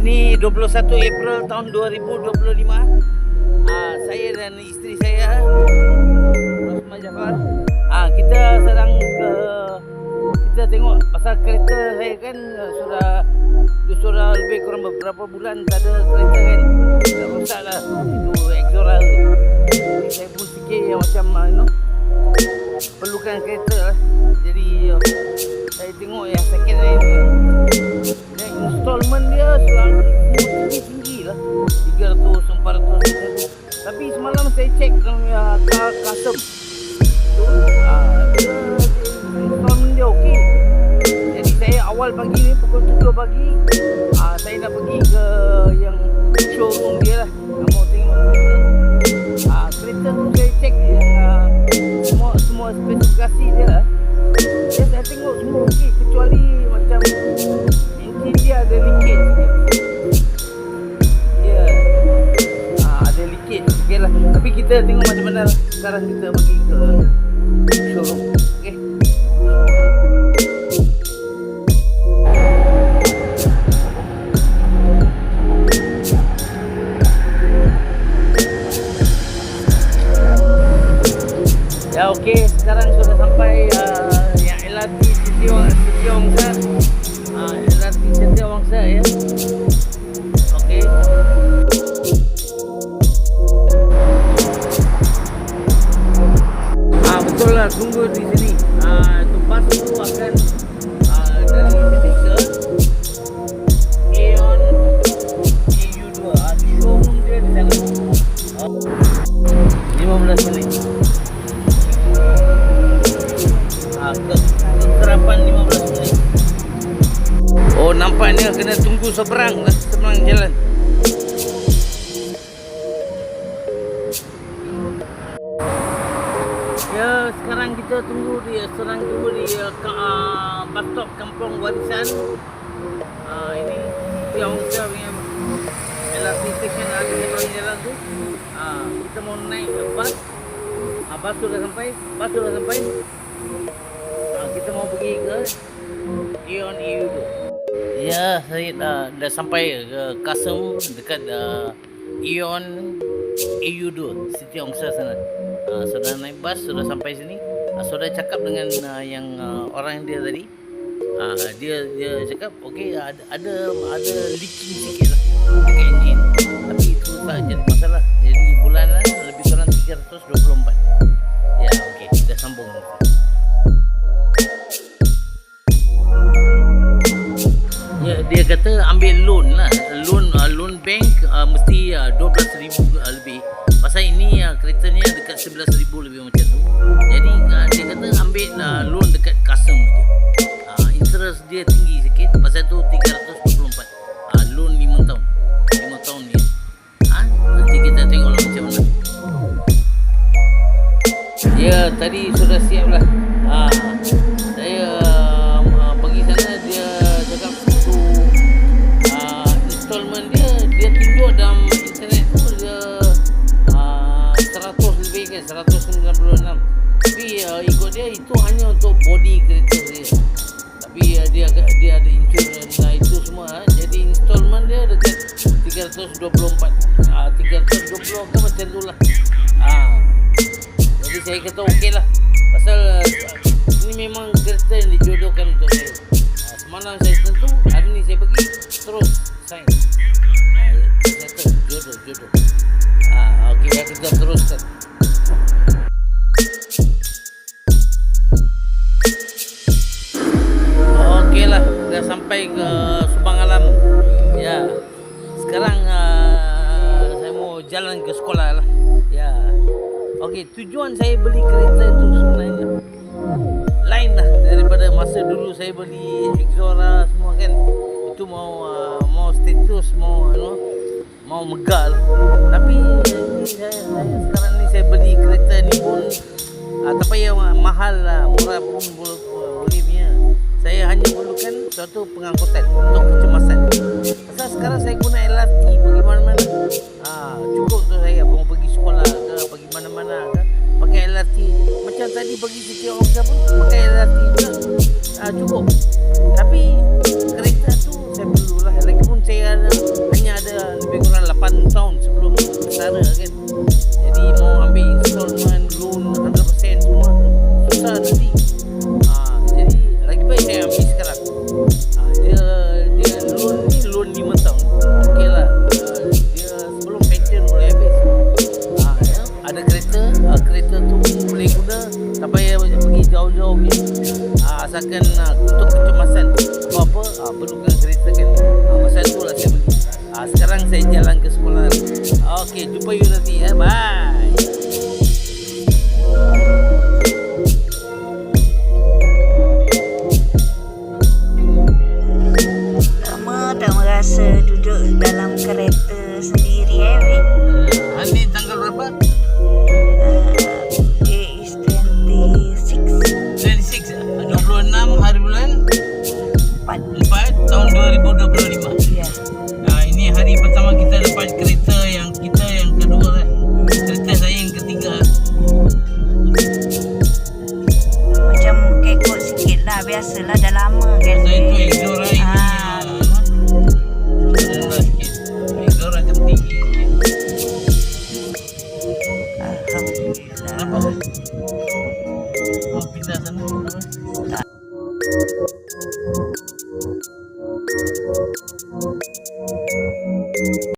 ni 21 April tahun 2025. Ah, saya dan isteri saya Rosma Jafar. Ah, kita sedang ke kita tengok pasal kereta saya kan ah, sudah sudah lebih kurang beberapa bulan tak ada kereta kan. Dah rosak lah. Itu Exora tu. Jadi saya pun fikir yang macam ah, you know, perlukan kereta lah. 300, 400 tapi semalam saya cek uh, car custom uh, dia okey. Jadi saya awal pagi ni pukul 7 pagi kita tengok macam mana. Sekarang kita pergi ke showroom. Ya okey, sekarang sudah sampai uh, yang LRT Setiawang Setiawangsa. Ah, LRT Setiawangsa ya. Tunggu di sini. Tu bas tu akan ah, dari sini ke Aeon EU2. Showroom dia di sana. 15 minit. Ke, kekerapan 15 minit. Nampaknya kena tunggu seberang lah, seberang jalan. Kita tunggu di sekarang tunggu di uh, bus stop Kampung Warisan. Uh, ini yang kita punya LRT station ada di bawah jalan tu. Uh, kita mau naik ke bus. Uh, bus sudah sampai, bus sudah sampai. Uh, kita mau pergi ke Ion EU tu. Ya, saya dah, dah sampai ke Kasem dekat uh, Ion EU2 City Ongsa sana. Uh, sudah naik bas, sudah sampai sini. Uh, sudah cakap dengan uh, yang uh, orang dia tadi. Uh, dia dia cakap okey ada ada ada leaking sikit lah dekat enjin. Tapi itu jadi masalah. 324. Uh, loan 5 tahun. 5 tahun ni. Nanti kita tengok macam mana. Tadi sudah siap lah. Ha, saya uh, pergi sana dia cakap tu uh, installment dia dia tunjuk dalam internet tu dia uh, 100 lebih kan 196 tapi uh, ikut dia itu hanya untuk body kereta tapi uh, dia dia ada insurance nah, itu semua uh, jadi installment dia dekat 324 uh, 320 ke macam tu lah. Uh, jadi saya kata okey lah. Pasal uh, ini memang kereta yang dijodohkan untuk saya. Uh, Semalam saya tentu Hari ni saya pergi Terus sign. Uh, Saya kata jodoh jodoh. Uh, Okey ya kita teruskan sampai ke Subang Alam Ya Sekarang uh, Saya mau jalan ke sekolah lah Ya Okey, tujuan saya beli kereta itu sebenarnya lain lah daripada masa dulu saya beli Exora semua kan. Itu mau uh, mau status, mau you know, mau megah lah. Tapi saya, saya sekarang ni saya beli kereta ni pun uh, tak payah ma- mahal lah, murah pun boleh, satu pengangkutan untuk kecemasan. Pasal sekarang saya guna LRT pergi mana-mana. Ha, ah, cukup tu saya mau pergi sekolah ke pergi mana-mana ke pakai LRT. Macam tadi pergi ke Kiong pun pakai LRT juga. Ha, cukup. Tapi kereta tu saya perlulah. Lagipun saya hanya ada lebih kurang 8 tahun sebelum sana kan. Asalkan uh, untuk kecemasan apa-apa uh, perlukan kereta kan. Uh, pasal tu lah saya pergi. Uh, sekarang saya jalan ke sekolah. Okey, jumpa you nanti ya. Bye. Biasalah dah lama kan So itu? Exora ini Ah. Exora macam tinggi. Alhamdulillah Kenapa? Oh, pindah sana.